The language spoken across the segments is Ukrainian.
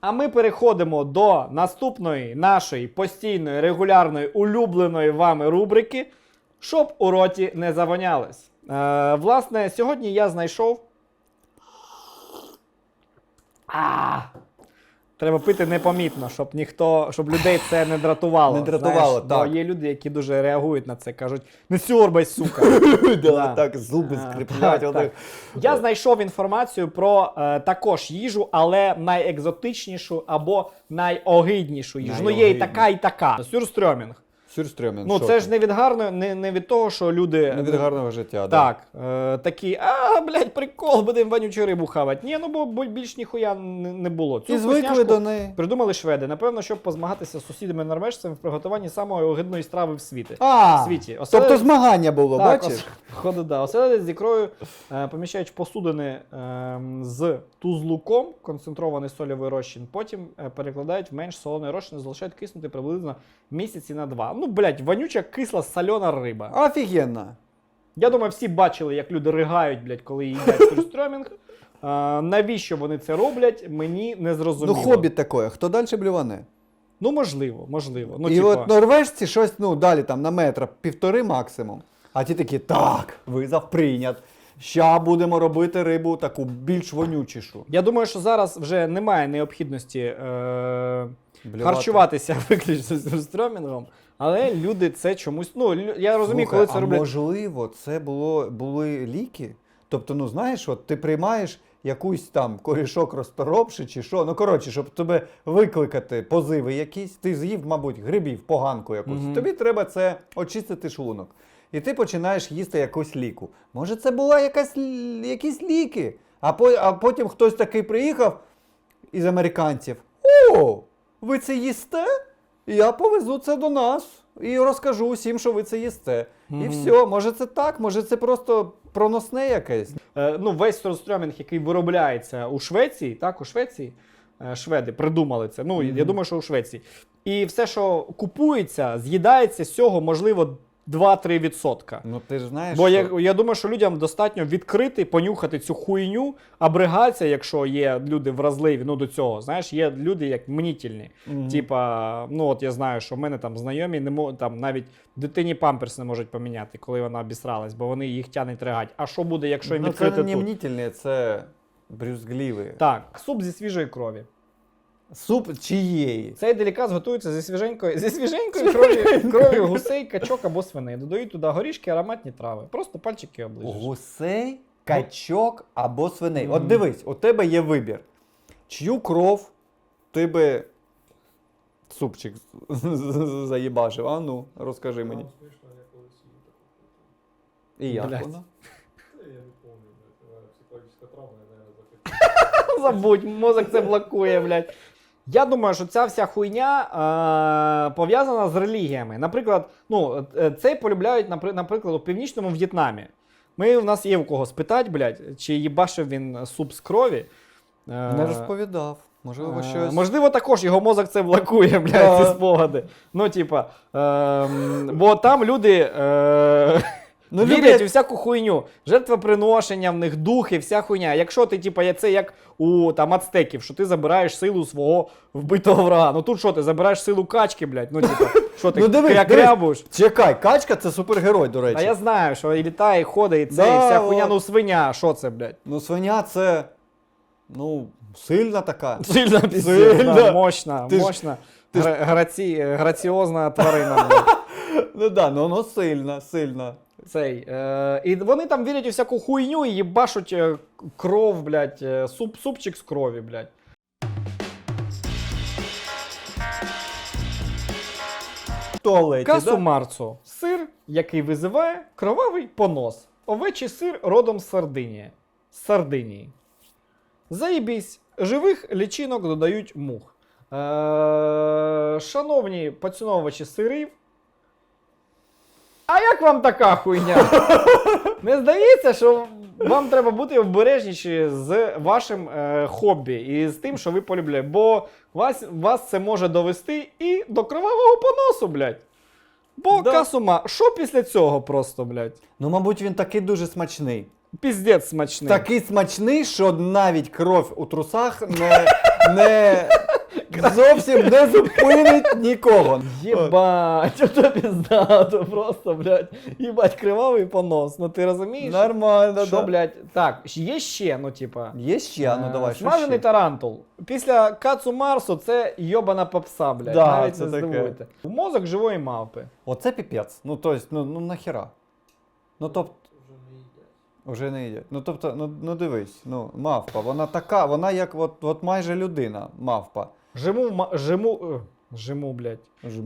А ми переходимо до наступної нашої постійної, регулярної, улюбленої вами рубрики, щоб у роті не завонялось. Е, власне, сьогодні я знайшов. А! Треба пити непомітно, щоб ніхто, щоб людей це не дратувало. Не дратувало, знаєш, так. Бо є люди, які дуже реагують на це, кажуть: не сьорбай, сука. Да. Так, зуби А, так, так. Я знайшов інформацію про е, також їжу, але найекзотичнішу або найогиднішу їжу. Ну є і Найогиднішу. така, і така. Сюрстрьомінг. Сюрстрьомін. Ну це ж не від гарної, не, не від того, що люди. Не від гарного життя. да. Е, такі, а, блядь, прикол, будемо вонючу рибу хавати. Ні, ну бо більш ніхуя не, було. Цю І звикли до неї. Придумали шведи, напевно, щоб позмагатися з сусідами норвежцями в приготуванні самої огидної страви в світі. А, в світі. тобто змагання було, так, бачиш? Ходу, да. Оселедець з ікрою е, поміщають посудини е, з тузлуком, концентрований сольовий розчин. Потім е, перекладають в менш солоний розчин залишають киснути приблизно місяці на два. Ну, блядь, вонюча кисла сольона риба. Офігенно. Я думаю, всі бачили, як люди ригають, блядь, коли їдять сюрстрьомінг. Е, навіщо вони це роблять, мені не Ну, хобі таке, хто далі блюване? Ну, можливо, можливо. Ну, і типа, от норвежці щось, ну, далі там на метра півтори максимум. А ті такі, так, визов прийнят. Ща будемо робити рибу таку більш вонючішу. Я думаю, що зараз вже немає необхідності е, Блювати. харчуватися виключно з стрьомінгом, але люди це чомусь. Ну, я розумію, Слухай, коли це а роблять. можливо, це було, були ліки? Тобто, ну знаєш, от ти приймаєш якусь там корішок розторопши чи що. Ну коротше, щоб тебе викликати позиви якісь, ти з'їв, мабуть, грибів, поганку якусь. Мгм. Тобі треба це очистити шлунок. І ти починаєш їсти якусь ліку. Може, це була якась якісь ліки. А, по, а потім хтось такий приїхав із американців. О, ви це їсте? Я повезу це до нас і розкажу усім, що ви це їсте. І все, може це так, може це просто проносне якесь. Е, ну, весь стрьомінг, який виробляється у Швеції, так, у Швеції. е, Шведи придумали це. Ну, я думаю, що у Швеції. І все, що купується, з'їдається з цього, можливо, 2-3%. Ну ти ж знаєш. Бо що... я, я думаю, що людям достатньо відкрити, понюхати цю хуйню, абригація, якщо є люди вразливі, ну до цього, знаєш, є люди як мнітільні. Мгм. Типа, ну от я знаю, що в мене там знайомі не мо, там навіть дитині памперс не можуть поміняти, коли вона обісралась, бо вони їх тянуть ригать. А що буде, якщо їм ну, відкрити це не тут? це брюзгливі. Так, суп зі свіжої крові. Суп чиєї? Цей делікат готується зі свіженькою, зі свіженькою кров'ю, кров'ю гусей, качок або свиней. Додають туди горішки, ароматні трави. Просто пальчики оближеш. Гусей, качок або свиней. От дивись, у тебе є вибір. Чию кров ти би супчик заїбашив? А ну, розкажи мені. І як Блядь. Я не пам'ятаю, блядь, у травма, я, наверное, закрив. Забудь, мозок це блокує, блядь. Я думаю, що ця вся хуйня е, пов'язана з релігіями. Наприклад, ну, е, це полюбляють, наприклад, у північному В'єтнамі. Ми в нас є у кого спитати, блядь, чи їбашив він суп з крові. Е, Не розповідав. Можливо, Е, щось. Можливо, також його мозок це блокує, блядь, ці спогади. Ну, типа, ем, бо там люди е, Ну, вірять люблять- у всяку хуйню. Жертвоприношення в них, духи, вся хуйня. Якщо ти, типа, є це як у там ацтеків, що ти забираєш силу свого вбитого врага. Ну тут що, ти забираєш силу качки, блядь. Ну, типа, що ти Ну, дивись? Чекай, качка це супергерой, до речі. А я знаю, що і літає, і ходить, і це, Да, і вся хуйня, ну свиня, що це, блядь? Ну, свиня це. Ну, сильна така. Сильна Сильна. мощна, Ти ж- мощна. ти граці, граціозна тварина. Ну да, ну воно сильна, сильна. Цей, е, і вони там вірять у всяку хуйню і їбашуть е, кров, блядь, е, суп, супчик з крові, блядь. Туалеті. Касу да? Марцо. Сир, який визиває кровавий понос. Овечий сир родом з Сардинії. З Сардинії. Заїбісь, живих лічинок додають мух. Е, шановні поціновувачі сирів. А як вам така хуйня? Не здається, що вам треба бути обережніші з вашим е, хобі і з тим, що ви полюбляєте. Бо вас, вас це може довести і до кровавого поносу, блядь. Бо Да. касума, що після цього просто, блядь? Ну, мабуть, він такий дуже смачний. Піздець смачний. Такий смачний, що навіть кров у трусах не, не зовсім не зупинить нікого. Єбать, ото піздато просто, блядь. Їбать, кривавий понос. Ну ти розумієш? Нормально, Що, да. блядь, так, є ще, ну типа. Є ще, ну е, давай. що Смажений ще? тарантул. Після Кацу Марсу це йобана попса, блядь. Да, Навіть це не таке. здивуйте. Мозок живої мавпи. Оце піпець. Ну, тобто, ну, ну нахіра. Ну, тобто, їдять. вже не йде. Ну, тобто, ну, ну дивись, ну, мавпа, вона така, вона як от, от майже людина, мавпа. Жиму, в ма- жиму, е, жиму, блядь.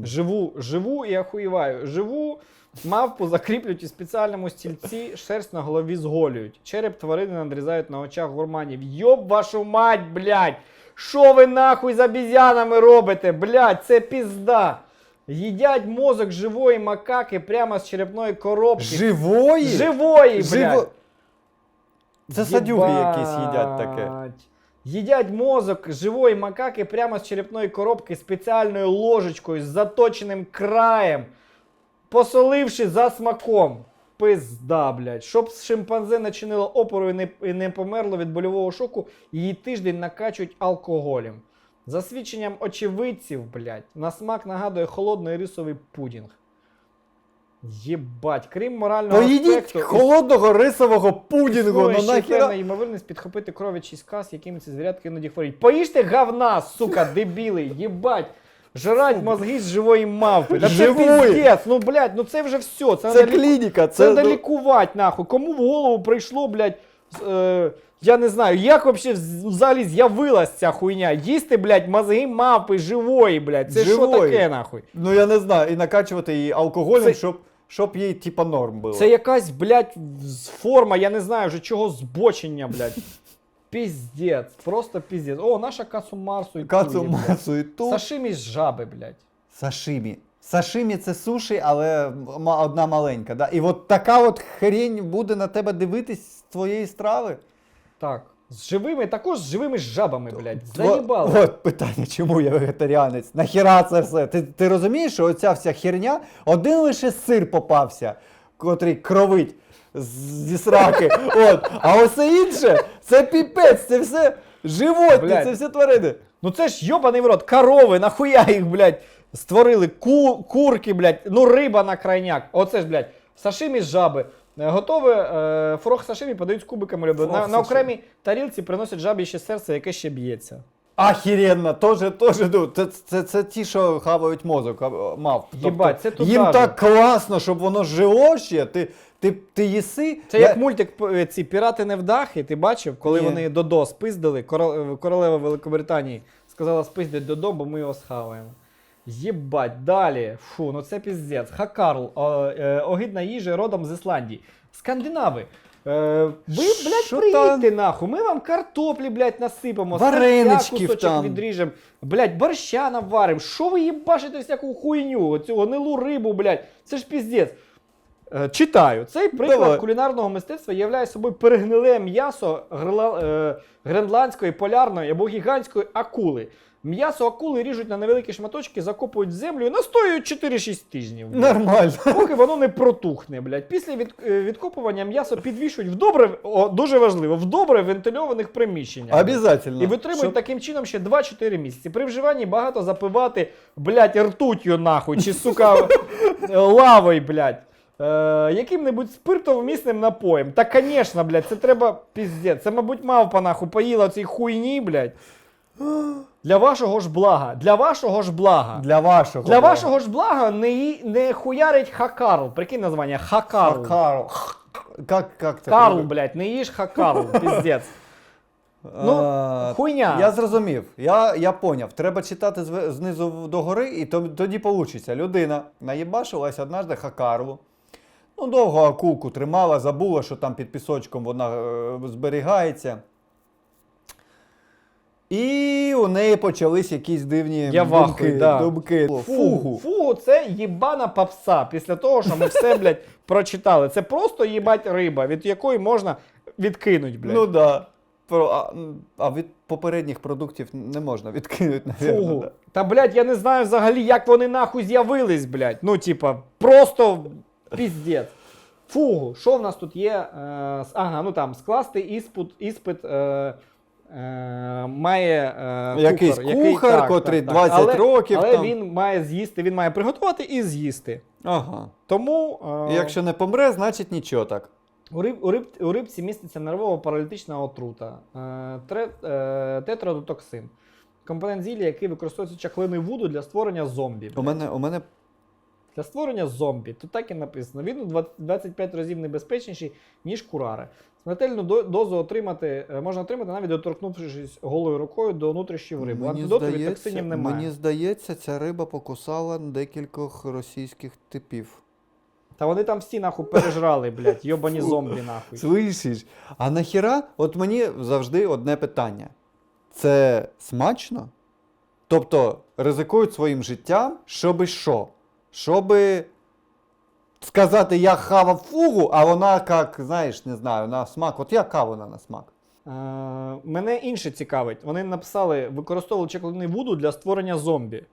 Живу, живу і охуєваю. Живу, мавпу закріплюють у спеціальному стільці, шерсть на голові зголюють. Череп тварини надрізають на очах гурманів. Йоб вашу мать, блядь! Що ви нахуй з обізянами робите? Блядь, це пізда. Їдять мозок живої макаки прямо з черепної коробки. Живої? Живої, блядь. Живо... Це садюги якісь їдять таке. Їдять мозок живої макаки прямо з черепної коробки спеціальною ложечкою з заточеним краєм, посоливши за смаком. Пизда, блядь. Щоб шимпанзе не чинило опору і не, і не померло від больового шоку, її тиждень накачують алкоголем. За свідченням очевидців, блядь, на смак нагадує холодний рисовий пудінг. Єбать, крім морального Поїдіть аспекту, холодного рисового пудінгу, Існує ну ще нахіра. певна ймовірність підхопити кров'ячий сказ, якими ці звірятки іноді хворіють. Поїжте говна, сука, дебіли, їбать. Жрать мозги з живої мавпи. Да це Живої. піздець, ну блядь, ну це вже все. Це, Це надо лі- клініка, це це. надо ну, лікувати, нахуй. Кому в голову прийшло, блядь, з- е, я не знаю, як вообще вз- взагалі з'явилась ця хуйня? Їсти, блядь, мозги мавпи живої, блядь. Це що Живої. таке, нахуй? Ну я не знаю, і накачувати її алкоголем, Це- щоб, щоб їй типа норм було. Це якась, блядь, форма, я не знаю вже чого збочення, блядь. Піздець, просто піздець. О, наша кацу Марсу і Кацу туї, масу і тут. Сашимі з жаби, блядь. Сашимі. Сашимі це суші, але одна маленька. Да? І от така от хрень буде на тебе дивитись з твоєї страви. Так. З живими, також з живими жабами, блядь. От, от питання, чому я вегетаріанець? Нахіра це все? Ти, ти розумієш, що оця вся херня, один лише сир попався, котрий кровить з- зі сраки. От. А усе інше це піпець, це все животні, Блядь. це все тварини. Ну це ж йобаний в рот, корови, нахуя їх, блядь, створили, Ку, курки, блядь, ну риба на крайняк. Оце ж, блядь, сашимі з жаби. Е, Готове е, фрох сашимі подають з кубиками льоду. На, на окремій тарілці приносять жабі ще серце, яке ще б'ється. Ахіренно, тоже, тоже, ну, це, це, це ті, що хавають мозок, а, мав. Єбать, це туди Їм же. так класно, щоб воно жило ще, ти, ти, ти їси. Це Я- як мультик п- ці пірати невдахи, ти бачив, коли Ні. вони Додо спиздили, корол- королева Великобританії сказала спиздить Додо, бо ми його схаваємо. Єбать, далі. Фу, ну це піздець. Хакарл, о, е, огидна їжа родом з Ісландії. Скандинави. Е, ви, блядь, Що приїдьте нахуй. Ми вам картоплі, блядь, насипемо, Вареничків серця кусочок там. відріжемо, блядь, борща наваримо. Що ви їбашите всяку хуйню? Оцю гнилу рибу, блядь. Це ж піздець. Е, Читаю. Цей приклад Давай. кулінарного мистецтва являє собою перегниле м'ясо грела, е, гренландської, полярної або гігантської акули. М'ясо акули ріжуть на невеликі шматочки, закопують в землю і настоюють 4-6 тижнів. блядь. Нормально. Поки воно не протухне, блядь. Після від, е, відкопування м'ясо підвішують в добре, о, дуже важливо, в добре вентильованих приміщеннях. Обязательно. І витримують Щоб- таким чином ще 2-4 місяці. При вживанні багато запивати, блядь, ртутью нахуй, чи сука лавою, блядь. Е, яким-небудь спиртовмісним напоєм. Та, конечно, блядь, це треба піздець. Це, мабуть, мавпа нахуй поїла цій хуйні, блядь. Для вашого ж блага. Для вашого ж блага. Для вашого. Для вашого ж блага не, не хуярить хакарл. Прикинь названня Хакарл. Карл. Как, как це? Карл, блядь, не їж хакарл, піздець. Ну, А, хуйня. Я зрозумів, я, я поняв. Треба читати зв- знизу до гори, і то- тоді вийде. Людина наїбашилась однажды хакарлу. Ну, довго акулку тримала, забула, що там під пісочком вона е, зберігається. У неї почались якісь дивні Я думки. да. думки. Фугу. Фугу це їбана попса. Після того, що ми все, блядь, прочитали. Це просто їбать риба, від якої можна відкинуть, блядь. Ну да. Про, а, а від попередніх продуктів не можна відкинути, навірно. Фугу. Да. Та, блядь, я не знаю взагалі, як вони нахуй з'явились, блядь. Ну, типа, просто піздець. Фугу, що в нас тут є? Е, с- ага, ну там скласти іспит, іспит е, має е, Якийсь кухар, котрий 20 але, років Але там. він має з'їсти, він має приготувати і з'їсти. Ага. Тому е, І якщо не помре, значить нічого так. у, риб, у, риб, у рибці міститься нервово-паралітична отрута, е, тре, е, тетрадотоксин. Компонент зілля, який використовується чаклиною вуду для створення зомбі. У мене, у мене Для створення зомбі, тут так і написано. Він у 25 разів небезпечніший, ніж курари. Смертельну дозу отримати, е, можна отримати навіть доторкнувшись голою рукою до внутрішньої риби. Антидоту від токсинів немає. мені здається, ця риба покусала декількох російських типів. Та вони там всі нахуй пережрали, блядь, йобані зомбі нахуй. Слышиш? А нахіра, от мені завжди одне питання: це смачно? Тобто ризикують своїм життям, щоби що? Щоби сказати, я хавав фугу, а вона, як, знаєш, не знаю, на смак. От яка вона на смак? Е, мене інше цікавить. Вони написали, використовували чаклунний вуду для створення зомбі.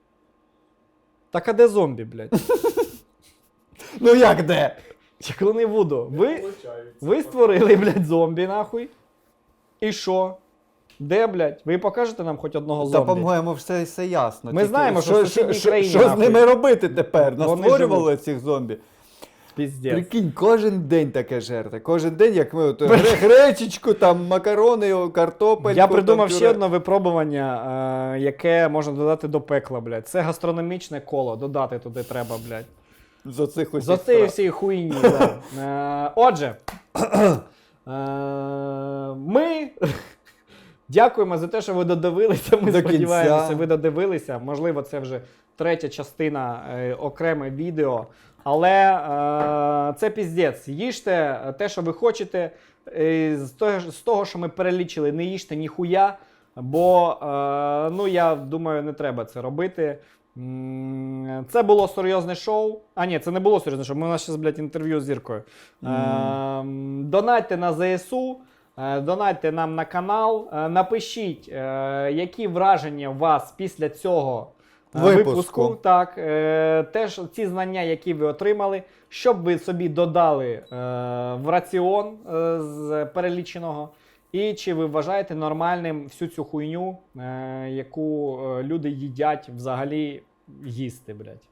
Так а де зомбі, блядь? Ну як де? Чаклунний вуду. Ви, ви створили, блядь, зомбі, нахуй. І що? Де, блядь? Ви покажете нам хоч одного Та, по-моєму, все, все ясно. Ми Тільки знаємо, що що, сусідній що, країні, що з нахуй. ними робити тепер? Вони Настворювали цих зомбі. Піздець. Прикинь, кожен день таке жерте. Кожен день, як ми от, гре- гречечку, там макарони, картопельку. Я придумав там, ще пюре. одне випробування, е, яке можна додати до пекла, блядь. Це гастрономічне коло. Додати туди треба, блядь. З оцих З усіх оцієї страв. всієї хуйні. Да. Е, отже, е, ми дякуємо за те, що ви додивилися. Ми До сподіваємося, кінця. ви додивилися. Можливо, це вже третя частина, е, окреме відео. Але е, це піздець. Їжте те, що ви хочете. Е, З того, з того, що ми перелічили, не їжте ніхуя. Бо, е, ну, я думаю, не треба це робити. М, Це було серйозне шоу. А, ні, це не було серйозне шоу. Ми у нас зараз, блядь, інтерв'ю з зіркою. Е, Донатьте на ЗСУ, е, донатьте нам на канал. Е, Напишіть, е, які враження у вас після цього Випуску. випуску. Так, теж ці знання, які ви отримали, щоб ви собі додали в раціон з переліченого. І чи ви вважаєте нормальним всю цю хуйню, яку люди їдять взагалі їсти, блядь?